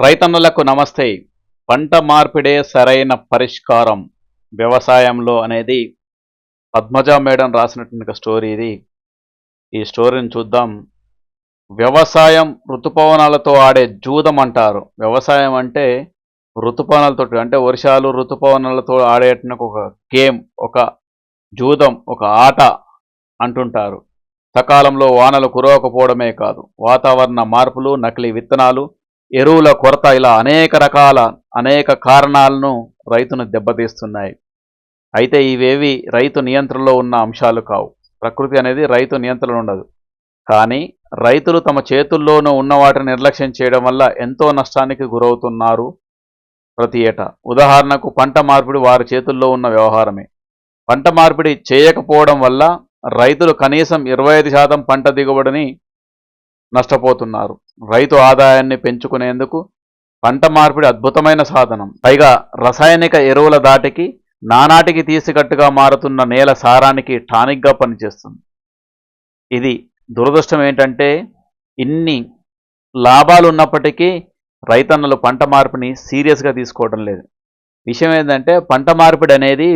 రైతన్నులకు నమస్తే. పంట మార్పిడే సరైన పరిష్కారం వ్యవసాయంలో అనేది పద్మజ మేడం రాసినటువంటి స్టోరీ ఇది. ఈ స్టోరీని చూద్దాం. వ్యవసాయం ఋతుపవనాలతో ఆడే జూదం అంటారు. వ్యవసాయం అంటే ఋతుపవనాలతో అంటే వర్షాలు ఋతుపవనాలతో ఆడేటువంటి ఒక గేమ్ ఒక జూదం ఒక ఆట అంటుంటారు. సకాలంలో వానలు కురవకపోవడమే కాదు. వాతావరణ మార్పులు నకిలీ విత్తనాలు ఎరువుల కొరత ఇలా అనేక రకాల అనేక కారణాలను రైతును దెబ్బతీస్తున్నాయి. అయితే ఇవేవి రైతు నియంత్రణలో ఉన్న అంశాలు కావు. ప్రకృతి అనేది రైతు నియంత్రణ ఉండదు. కానీ రైతులు తమ చేతుల్లోనూ ఉన్న వాటిని నిర్లక్ష్యం చేయడం వల్ల ఎంతో నష్టానికి గురవుతున్నారు ప్రతి ఏటా. ఉదాహరణకు పంట మార్పిడి వారి చేతుల్లో ఉన్న వ్యవహారమే. పంట మార్పిడి చేయకపోవడం వల్ల రైతులు కనీసం ఇరవై ఐదు శాతం పంట దిగుబడిని నష్టపోతున్నారు. రైతు ఆదాయాన్ని పెంచుకునేందుకు పంట మార్పిడి అద్భుతమైన సాధనం. పైగా రసాయనిక ఎరువుల దాటికి నానాటికి తీసికట్టుగా మారుతున్న నేల సారానికి టానిక్గా పనిచేస్తుంది. ఇది దురదృష్టం ఏంటంటే ఇన్ని లాభాలు ఉన్నప్పటికీ రైతన్నలు పంట మార్పిడిని సీరియస్గా తీసుకోవడం లేదు. విషయం ఏంటంటే పంట మార్పిడి అనేది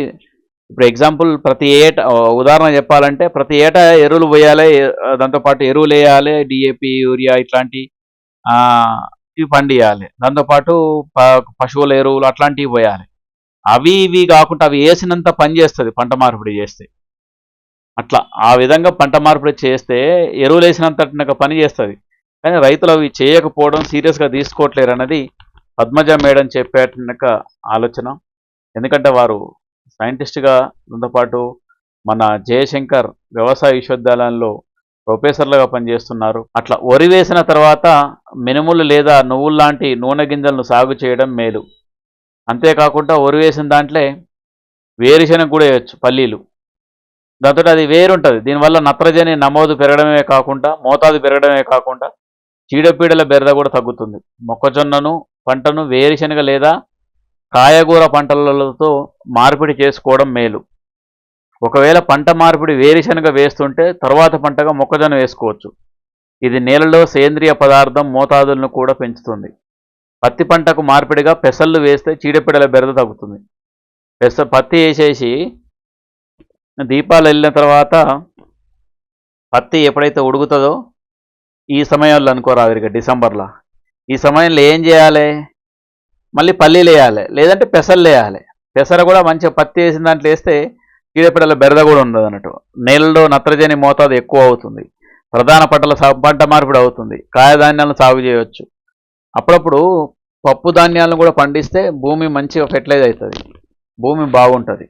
ఇప్పుడు ఎగ్జాంపుల్ ప్రతి ఏటా ఉదాహరణ చెప్పాలంటే ప్రతి ఏటా ఎరువులు పోయాలి దాంతోపాటు ఎరువులు వేయాలి డిఏపి యూరియా ఇట్లాంటి ఇవి పండియాలి. దాంతోపాటు ప- పశువుల ఎరువులు అట్లాంటివి పోయాలి. అవి ఇవి కాకుండా అవి వేసినంత పని చేస్తుంది పంట మార్పిడి చేస్తే. అట్లా ఆ విధంగా పంట మార్పిడి చేస్తే ఎరువులు వేసినంత పని చేస్తుంది. కానీ రైతులు అవి చేయకపోవడం సీరియస్గా తీసుకోవట్లేరు అన్నది పద్మజ మేడం చెప్పేట ఆలోచన. ఎందుకంటే వారు సైంటిస్ట్గా దాంతోపాటు మన జయశంకర్ వ్యవసాయ విశ్వవిద్యాలయంలో ప్రొఫెసర్లుగా పనిచేస్తున్నారు. అట్లా వరి వేసిన తర్వాత మినుములు లేదా నువ్వులు లాంటి నూనె గింజలను సాగు చేయడం మేలు. అంతేకాకుండా వరి వేసిన దాంట్లో వేరుశనగ కూడా వేయచ్చు పల్లీలు. దాంతో అది వేరుంటుంది. దీనివల్ల నత్రజని నమోదు పెరగడమే కాకుండా మోతాదు పెరగడమే కాకుండా చీడపీడల బెరద కూడా తగ్గుతుంది. మొక్కజొన్నను పంటను వేరుశనగ లేదా కాయగూర పంటలతో మార్పిడి చేసుకోవడం మేలు. ఒకవేళ పంట మార్పిడి వేరుశనగ వేస్తుంటే తర్వాత పంటగా మొక్కజొన్న వేసుకోవచ్చు. ఇది నేలలో సేంద్రియ పదార్థం మోతాదులను కూడా పెంచుతుంది. పత్తి పంటకు మార్పిడిగా పెసళ్ళు వేస్తే చీడపీడల బెరద తగ్గుతుంది. పెస పత్తి వేసేసి దీపాలు వెళ్ళిన తర్వాత పత్తి ఎప్పుడైతే ఉడుకుతుందో ఈ సమయంలో అనుకోరాదు డిసెంబర్లో. ఈ సమయంలో ఏం చేయాలి? మళ్ళీ పల్లీలు వేయాలి. లేదంటే పెసలు వేయాలి. పెసర కూడా మంచిగా పత్తి వేసిన దాంట్లో వేస్తే కీడపిడల బెరద కూడా ఉండదు అన్నట్టు. నేలలో నత్రజని మోతాదు ఎక్కువ అవుతుంది. ప్రధాన పంటల పంట మార్పిడి అవుతుంది. కాయధాన్యాలను సాగు చేయవచ్చు. అప్పుడప్పుడు పప్పు ధాన్యాలను కూడా పండిస్తే భూమి మంచిగా ఫెర్టిలైజ్ అవుతుంది. భూమి బాగుంటుంది.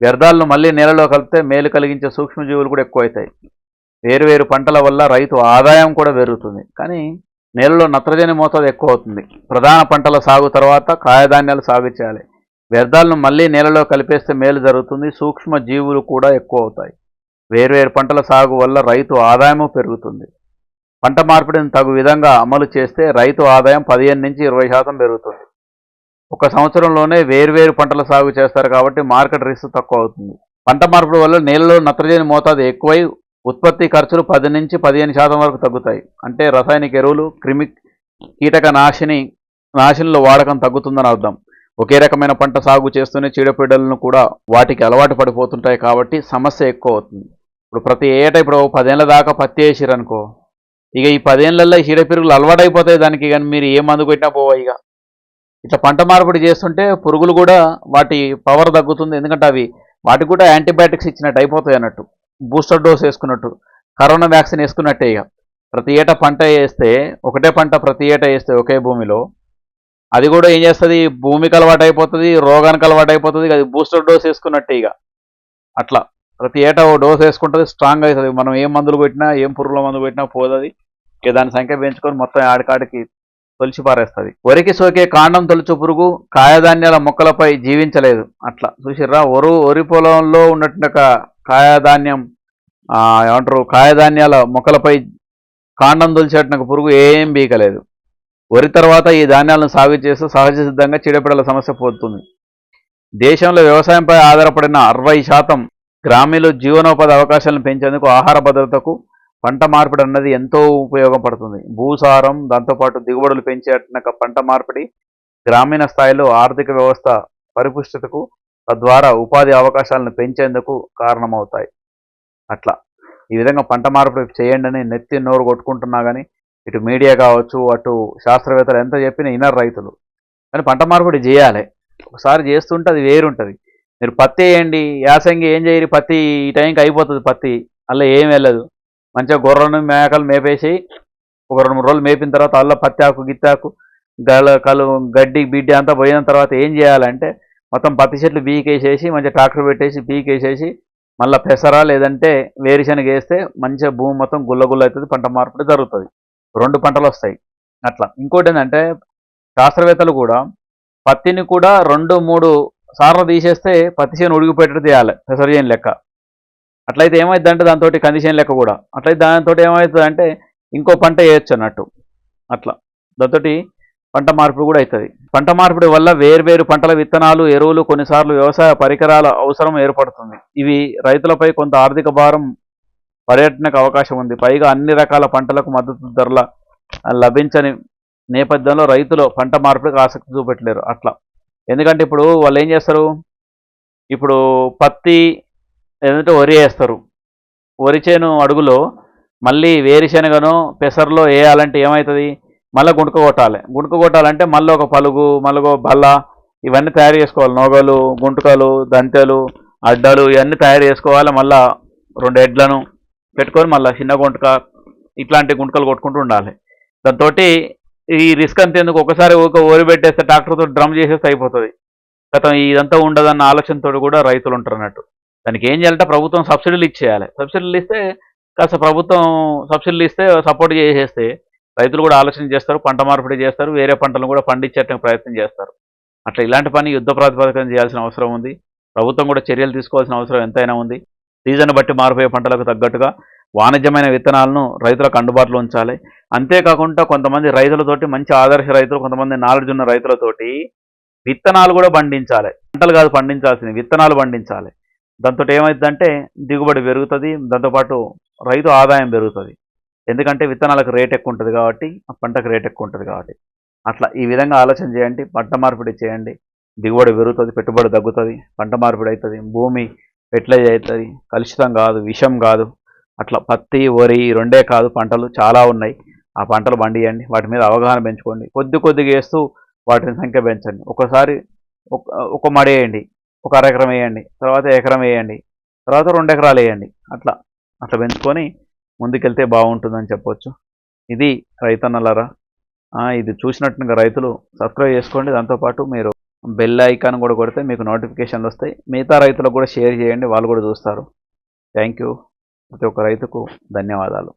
వ్యర్థాలను మళ్ళీ నేలలో కలిపితే మేలు కలిగించే సూక్ష్మజీవులు కూడా ఎక్కువ అవుతాయి వేరు వేరు పంటల వల్ల రైతు ఆదాయం కూడా పెరుగుతుంది. కానీ నేలలో నత్రజని మోతాదు ఎక్కువ అవుతుంది ప్రధాన పంటల సాగు తర్వాత కాయధాన్యాలు సాగు చేయాలి. వ్యర్థాలను మళ్ళీ నేలలో కలిపేస్తే మేలు జరుగుతుంది. సూక్ష్మ జీవులు కూడా ఎక్కువ అవుతాయి వేరువేరు పంటల సాగు వల్ల రైతు ఆదాయము పెరుగుతుంది. పంట మార్పిడిని తగు విధంగా అమలు చేస్తే రైతు ఆదాయం పదిహేను నుంచి ఇరవై శాతం పెరుగుతుంది. ఒక సంవత్సరంలోనే వేరువేరు పంటల సాగు చేస్తారు కాబట్టి మార్కెట్ రిస్క్ తక్కువ అవుతుంది. పంట మార్పిడి వల్ల నేలలో నత్రజని మోతాదు ఎక్కువై ఉత్పత్తి ఖర్చులు పది నుంచి పదిహేను శాతం వరకు తగ్గుతాయి. అంటే రసాయనిక ఎరువులు క్రిమి కీటక నాశిని నాశినుల వాడకం తగ్గుతుందని అర్థం. ఒకే రకమైన పంట సాగు చేస్తూనే చీడపీడలను కూడా వాటికి అలవాటు పడిపోతుంటాయి కాబట్టి సమస్య ఎక్కువ అవుతుంది. ఇప్పుడు ప్రతి ఏటా ఇప్పుడు ఓ దాకా పత్తి వేసిరనుకో ఇక ఈ పదేళ్ళల్లో ఈ చీడపీరుగులు అలవాటు అయిపోతాయి దానికి కానీ మీరు ఏ మందు కొట్టినా పోవా ఇక. ఇట్లా పంట మార్పిడి చేస్తుంటే పురుగులు కూడా వాటి పవర్ తగ్గుతుంది. ఎందుకంటే అవి వాటికి కూడా యాంటీబయాటిక్స్ ఇచ్చినట్టు అయిపోతాయి అన్నట్టు. బూస్టర్ డోస్ వేసుకున్నట్టు కరోనా వ్యాక్సిన్ వేసుకున్నట్టే ఇక. ప్రతి ఏటా పంట వేస్తే ఒకటే పంట ప్రతి ఏటా వేస్తే ఒకే భూమిలో అది కూడా ఏం చేస్తుంది? భూమికి అలవాటు అయిపోతుంది రోగానికి అలవాటు అయిపోతుంది అది బూస్టర్ డోస్ వేసుకున్నట్టే ఇక. అట్లా. ప్రతి ఏటా ఓ డోస్ వేసుకుంటుంది స్ట్రాంగ్ అవుతుంది. మనం ఏం మందులు కొట్టినా ఏం పురుగుల మందు పెట్టినా పోదది. ఇక దాని సంఖ్య పెంచుకొని మొత్తం ఆడికాడికి తొలిచి పారేస్తుంది. వరికి సోకే కాండం తొలుచు పురుగు కాయధాన్యాల మొక్కలపై జీవించలేదు. అట్లా. చూసిర్రా? ఒరు వరి పొలంలో ఉన్నటువంటి ఒక కాయధాన్యం ఏమంటారు కాయధాన్యాల మొక్కలపై కాండం దొలిచేటకు పురుగు ఏం బీకలేదు వరి తర్వాత ఈ ధాన్యాలను సాగు చేస్తూ సహజ సిద్ధంగా చీడపీడల సమస్య పోతుంది. దేశంలో వ్యవసాయంపై ఆధారపడిన అరవై శాతం గ్రామీణులు జీవనోపాధి అవకాశాలను పెంచేందుకు ఆహార భద్రతకు పంట మార్పిడి అన్నది ఎంతో ఉపయోగపడుతుంది. భూసారం దాంతోపాటు దిగుబడులు పెంచేట పంట మార్పిడి గ్రామీణ స్థాయిలో ఆర్థిక వ్యవస్థ పరిపుష్టతకు తద్వారా ఉపాధి అవకాశాలను పెంచేందుకు కారణమవుతాయి. అట్లా. ఈ విధంగా పంట మార్పిడి చేయండి అని నెత్తి నోరు కొట్టుకుంటున్నా కానీ ఇటు మీడియా కావచ్చు అటు శాస్త్రవేత్తలు ఎంత చెప్పినా ఇనర్ రైతులు. కానీ పంట మార్పిడి చేయాలి. ఒకసారి చేస్తుంటే అది వేరుంటుంది. మీరు పత్తి వేయండి యాసంగి ఏం చేయరు పత్తి ఈ టైంకి అయిపోతుంది పత్తి. అలా ఏం వెళ్ళదు. మంచిగా గొర్రెను మేకలు మేపేసి ఒక రెండు మూడు రోజులు మేపిన తర్వాత అల్ల పత్తి ఆకు గిత్తాకు గల కలు గడ్డి బిడ్డి అంతా పోయిన తర్వాత ఏం చేయాలంటే మొత్తం పత్తి చెట్లు బీకేసేసి మంచిగా ట్రాక్టర్ పెట్టేసి బీకేసేసి మళ్ళీ పెసర లేదంటే వేరుశనగ వేస్తే మంచిగా భూమి మొత్తం గుల్లగుల్ల అవుతుంది పంట మార్పిడి జరుగుతుంది. రెండు పంటలు వస్తాయి. అట్లా. ఇంకోటి ఏంటంటే శాస్త్రవేత్తలు కూడా పత్తిని కూడా రెండు మూడు సార్లు తీసేస్తే పత్తి చేను ఉడికిపోయేటట్టు తీయాలి పెసర చేయని లెక్క. అట్లయితే ఏమవుతుందంటే దాంతో కందిచేను లెక్క కూడా. అట్లయితే దానితోటి ఏమవుతుంది అంటే ఇంకో పంట వేయచ్చు అన్నట్టు. అట్లా. దాంతో పంట మార్పిడి కూడా అవుతుంది. పంట మార్పిడి వల్ల వేర్వేరు పంటల విత్తనాలు ఎరువులు కొన్నిసార్లు వ్యవసాయ పరికరాల అవసరం ఏర్పడుతుంది. ఇవి రైతులపై కొంత ఆర్థిక భారం పర్యటనకు అవకాశం ఉంది. పైగా అన్ని రకాల పంటలకు మద్దతు ధరల లభించని నేపథ్యంలో రైతులు పంట మార్పిడికి ఆసక్తి చూపెట్టలేరు. అట్లా. ఎందుకంటే ఇప్పుడు వాళ్ళు ఏం చేస్తారు? ఇప్పుడు పత్తి ఏదంటే వరి వేస్తారు వరి చేను అడుగులో మళ్ళీ వేరుశెనగను పెసర్లో వేయాలంటే ఏమవుతుంది? మళ్ళీ గుంటక కొట్టాలి. గుంటక కొట్టాలంటే మళ్ళీ ఒక పలుగు మళ్ళీ ఒక బల్ల ఇవన్నీ తయారు చేసుకోవాలి. నోగలు గుంటకలు దంతెలు అడ్డలు ఇవన్నీ తయారు చేసుకోవాలి. మళ్ళీ రెండు ఎడ్లను పెట్టుకొని మళ్ళీ చిన్న గుంటక ఇట్లాంటి గుంటకలు కొట్టుకుంటూ ఉండాలి. దాంతో ఈ రిస్క్ అంతేందుకు ఒకసారి ఒక ఓరి పెట్టేస్తే ట్రాక్టర్తో డ్రమ్ చేసేస్తే అయిపోతుంది. గతం ఇదంతా ఉండదన్న ఆలోచనతో కూడా రైతులు ఉంటారు అన్నట్టు. దానికి ఏం చేయాలంటే ప్రభుత్వం సబ్సిడీలు ఇచ్చేయాలి. సబ్సిడీలు ఇస్తే కాస్త ప్రభుత్వం సబ్సిడీలు ఇస్తే సపోర్ట్ చేసేస్తే రైతులు కూడా ఆలోచన చేస్తారు పంట మార్పిడి చేస్తారు వేరే పంటలను కూడా పండించడానికి ప్రయత్నం చేస్తారు. అట్లా ఇలాంటి పని యుద్ధ ప్రాతిపదికన చేయాల్సిన అవసరం ఉంది. ప్రభుత్వం కూడా చర్యలు తీసుకోవాల్సిన అవసరం ఎంతైనా ఉంది. సీజన్ బట్టి మారిపోయే పంటలకు తగ్గట్టుగా వాణిజ్యమైన విత్తనాలను రైతులకు అందుబాటులో ఉంచాలి. అంతేకాకుండా కొంతమంది రైతులతోటి మంచి ఆదర్శ రైతులు కొంతమంది నాలెడ్జ్ ఉన్న రైతులతోటి విత్తనాలు కూడా పండించాలి. పంటలు కాదు పండించాల్సింది విత్తనాలు పండించాలి. దాంతో ఏమవుతుందంటే దిగుబడి పెరుగుతుంది. దాంతోపాటు రైతు ఆదాయం పెరుగుతుంది. ఎందుకంటే విత్తనాలకు రేట్ ఎక్కువ ఉంటుంది కాబట్టి ఆ పంటకు రేట్ ఎక్కువ ఉంటుంది కాబట్టి. అట్లా ఈ విధంగా ఆలోచన చేయండి పంట మార్పిడి చేయండి. దిగుబడి పెరుగుతుంది పెట్టుబడి తగ్గుతుంది పంట మార్పిడి అవుతుంది భూమి ఫెర్టిలైజ్ అవుతుంది కలుషితం కాదు విషం కాదు. అట్లా పత్తి వరి రెండే కాదు పంటలు చాలా ఉన్నాయి. ఆ పంటలు పండియండి వాటి మీద అవగాహన పెంచుకోండి. కొద్ది కొద్దిగా వేస్తూ వాటిని సంఖ్య పెంచండి. ఒకసారి ఒక ఒక మడి వేయండి ఒక అర ఎకరం వేయండి తర్వాత ఎకరం వేయండి తర్వాత రెండు ఎకరాలు వేయండి. అట్లా అట్లా పెంచుకొని ముందుకెళ్తే బాగుంటుందని చెప్పొచ్చు. ఇది రైతన్నలరా. ఇది చూసినట్టుగా రైతులు సబ్స్క్రైబ్ చేసుకోండి. దాంతోపాటు మీరు బెల్ ఐకాన్ కూడా కొడితే మీకు నోటిఫికేషన్లు వస్తాయి. మిగతా రైతులకు కూడా షేర్ చేయండి. వాళ్ళు కూడా చూస్తారు. Thank you. ప్రతి ఒక్క రైతుకు ధన్యవాదాలు.